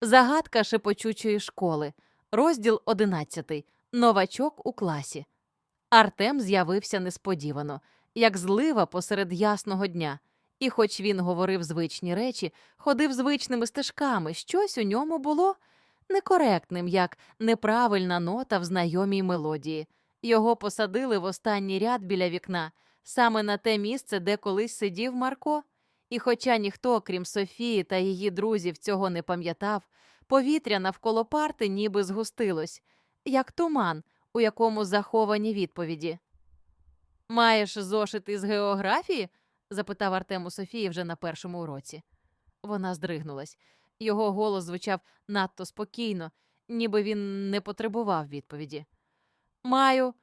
Загадка шепочучої школи. Розділ 11. Новачок у класі. Артем з'явився несподівано, як злива посеред ясного дня. І хоч він говорив звичні речі, ходив звичними стежками, щось у ньому було некоректним, як неправильна нота в знайомій мелодії. Його посадили в останній ряд біля вікна, саме на те місце, де колись сидів Марко. І хоча ніхто, крім Софії та її друзів, цього не пам'ятав, повітря навколо парти ніби згустилось, як туман, у якому заховані відповіді. Маєш зошит із географії? запитав Артем у Софії вже на першому уроці. Вона здригнулась. Його голос звучав надто спокійно, ніби він не потребував відповіді. Маю,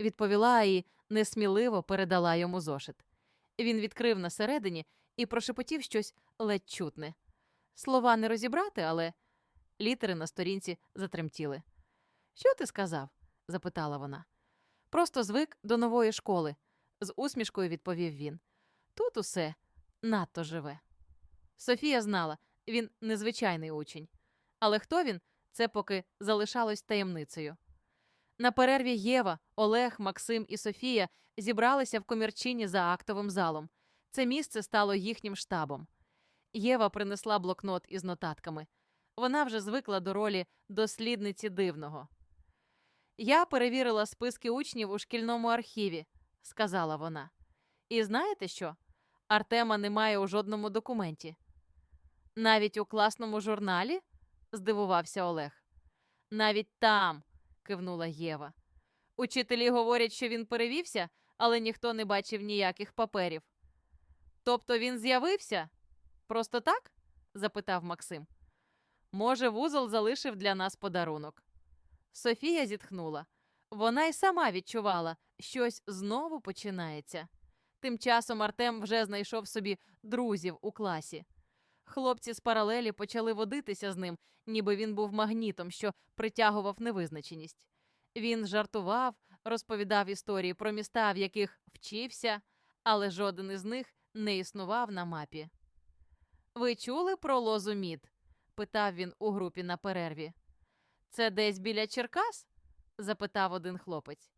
відповіла і несміливо передала йому зошит. Він відкрив на середині і прошепотів щось ледь чутне. Слова не розібрати, але літери на сторінці затремтіли. Що ти сказав? запитала вона. Просто звик до нової школи, з усмішкою відповів він. Тут усе надто живе. Софія знала, він незвичайний учень. Але хто він, це поки залишалось таємницею. На перерві Єва, Олег, Максим і Софія зібралися в комірчині за актовим залом. Це місце стало їхнім штабом. Єва принесла блокнот із нотатками. Вона вже звикла до ролі дослідниці дивного. Я перевірила списки учнів у шкільному архіві, сказала вона. І знаєте що? Артема немає у жодному документі. Навіть у класному журналі? здивувався Олег. Навіть там, кивнула Єва. Учителі говорять, що він перевівся, але ніхто не бачив ніяких паперів. Тобто він з'явився? Просто так? запитав Максим. Може, вузол залишив для нас подарунок. Софія зітхнула. Вона й сама відчувала, щось знову починається. Тим часом Артем вже знайшов собі друзів у класі. Хлопці з паралелі почали водитися з ним, ніби він був магнітом, що притягував невизначеність. Він жартував, розповідав історії про міста, в яких вчився, але жоден із них не існував на мапі. Ви чули про лозу мід? питав він у групі на перерві. Це десь біля Черкас? запитав один хлопець.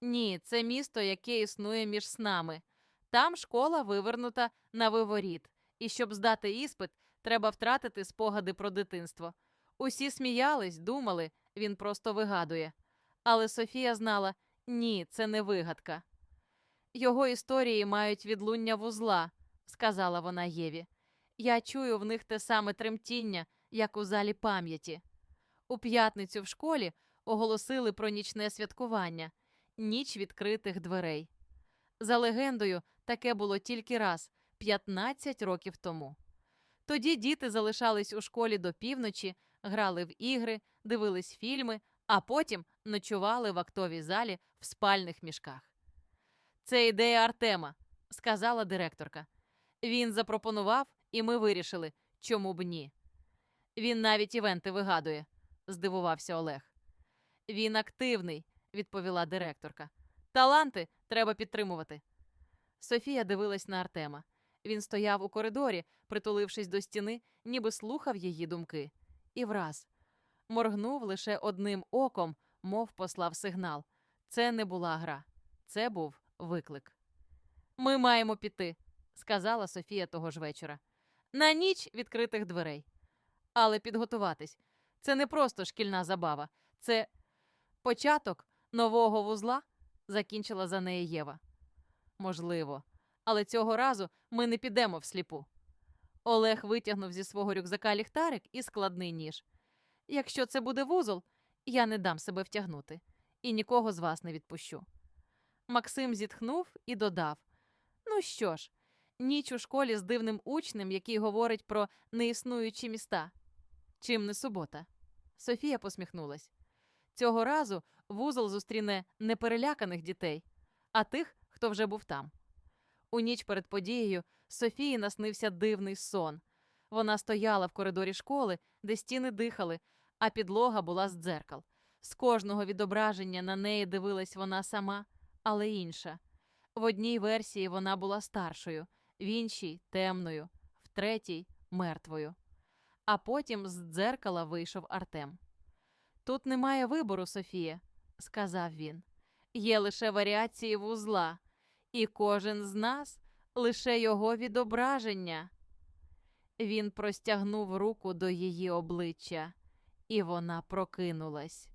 Ні, це місто, яке існує між снами. Там школа вивернута на виворіт, і щоб здати іспит, треба втратити спогади про дитинство. Усі сміялись, думали, він просто вигадує. Але Софія знала ні, це не вигадка. Його історії мають відлуння вузла, сказала вона Єві. Я чую в них те саме тремтіння, як у залі пам'яті. У п'ятницю в школі оголосили про нічне святкування ніч відкритих дверей. За легендою, таке було тільки раз 15 років тому. Тоді діти залишались у школі до півночі, грали в ігри, дивились фільми, а потім ночували в актовій залі в спальних мішках. Це ідея Артема, сказала директорка. Він запропонував, і ми вирішили, чому б ні. Він навіть івенти вигадує, здивувався Олег. Він активний, відповіла директорка. Таланти треба підтримувати. Софія дивилась на Артема. Він стояв у коридорі, притулившись до стіни, ніби слухав її думки. І враз моргнув лише одним оком, мов послав сигнал. Це не була гра, це був виклик. Ми маємо піти, сказала Софія того ж вечора. На ніч відкритих дверей. Але підготуватись це не просто шкільна забава, це початок нового вузла, закінчила за неї Єва. Можливо, але цього разу ми не підемо всліпу. Олег витягнув зі свого рюкзака ліхтарик і складний ніж. Якщо це буде вузол, я не дам себе втягнути і нікого з вас не відпущу. Максим зітхнув і додав: Ну що ж, ніч у школі з дивним учнем, який говорить про неіснуючі міста. Чим не субота? Софія посміхнулась. Цього разу вузол зустріне не переляканих дітей, а тих, хто вже був там. У ніч перед подією Софії наснився дивний сон. Вона стояла в коридорі школи, де стіни дихали, а підлога була з дзеркал. З кожного відображення на неї дивилась вона сама, але інша. В одній версії вона була старшою, в іншій темною, в третій мертвою. а потім з дзеркала вийшов Артем. Тут немає вибору, Софія, сказав він. Є лише варіації вузла, і кожен з нас лише його відображення. Він простягнув руку до її обличчя, і вона прокинулась.